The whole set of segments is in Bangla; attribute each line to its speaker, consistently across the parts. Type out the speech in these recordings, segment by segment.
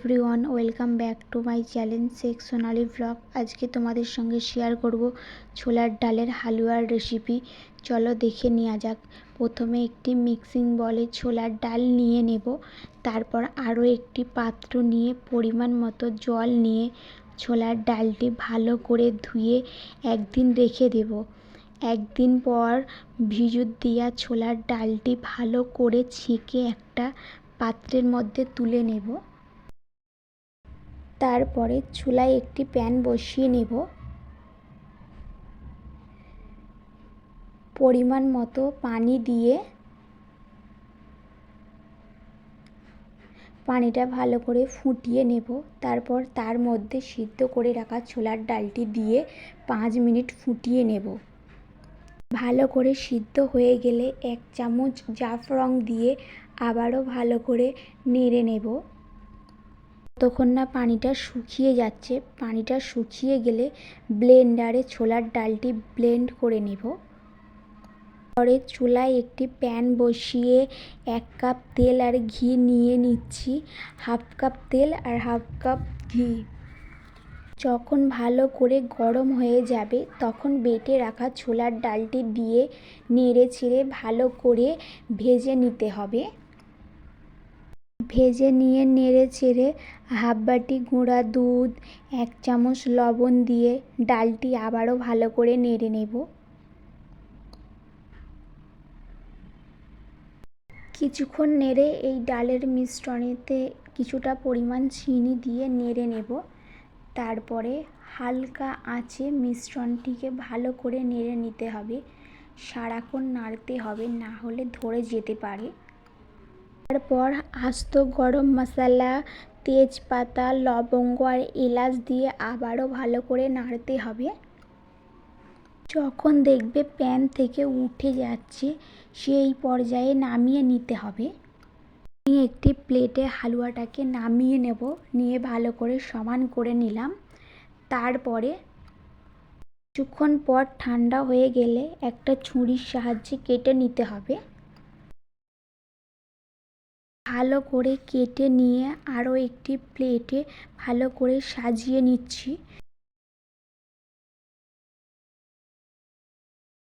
Speaker 1: Everyone welcome back to my channel Sheikh Sonali vlog আজকে তোমাদের সঙ্গে শেয়ার করব ছোলার ডালের হালুয়ার রেসিপি চলো দেখে নেওয়া যাক। প্রথমে একটি মিক্সিং বলে ছোলার ডাল নিয়ে নেব। তারপর আরও একটি পাত্র নিয়ে পরিমাণ মতো জল নিয়ে ছোলার ডালটি ভালো করে ধুয়ে একদিন রেখে দেব। একদিন পর ভিজুত দেওয়া ছোলার ডালটি ভালো করে ছেঁকে একটা পাত্রের মধ্যে তুলে নেব। তারপরে চুলায় একটি প্যান বসিয়ে নেব। পরিমাণ মতো পানি দিয়ে পানিটা ভালো করে ফুটিয়ে নেব। তারপর তার মধ্যে সিদ্ধ করে রাখা ছোলার ডালটি দিয়ে পাঁচ মিনিট ফুটিয়ে নেব। ভালো করে সিদ্ধ হয়ে গেলে এক চামচ জাফরং দিয়ে আবারও ভালো করে নেড়ে নেব। ততক্ষণ না পানিটা শুকিয়ে যাচ্ছে। পানিটা শুকিয়ে গেলে ব্লেন্ডারে ছোলার ডালটি ব্লেন্ড করে নেব। পরে চুলায় একটি প্যান বসিয়ে এক কাপ তেল আর ঘি নিয়ে নিচ্ছি। হাফ কাপ তেল আর হাফ কাপ ঘি। যখন ভালো করে গরম হয়ে যাবে, তখন বেটে রাখা ছোলার ডালটি দিয়ে নেড়ে ছেড়ে ভালো করে ভেজে নিতে হবে। ভেজে নিয়ে নেড়ে চেড়ে হাফ বাটি গুঁড়া দুধ, এক চামচ লবণ দিয়ে ডালটি আবারও ভালো করে নেড়ে নেব। কিছুক্ষণ নেড়ে এই ডালের মিশ্রণেতে কিছুটা পরিমাণ চিনি দিয়ে নেড়ে নেব। তারপরে হালকা আঁচে মিশ্রণটিকে ভালো করে নেড়ে নিতে হবে। সারাক্ষণ নাড়তে হবে, না হলে ধরে যেতে পারে। তারপর আস্ত গরম মশলা, তেজপাতা, লবঙ্গ আর এলাচ দিয়ে আবারও ভালো করে নাড়তে হবে। যখন দেখবে প্যান থেকে উঠে যাচ্ছে, সেই পর্যায়ে নামিয়ে নিতে হবে। আমি একটি প্লেটে হালুয়াটাকে নামিয়ে নেব, নিয়ে ভালো করে সমান করে নিলাম। তারপরে কিছুক্ষণ পর ঠান্ডা হয়ে গেলে একটা ছুরির সাহায্যে কেটে নিতে হবে। ভালো করে কেটে নিয়ে আরও একটি প্লেটে ভালো করে সাজিয়ে নিচ্ছি।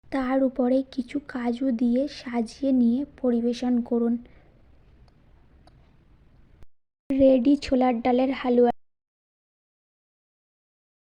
Speaker 1: তার উপরে কিছু কাজু দিয়ে সাজিয়ে নিয়ে পরিবেশন করুন। রেডি ছোলার ডালের হালুয়া।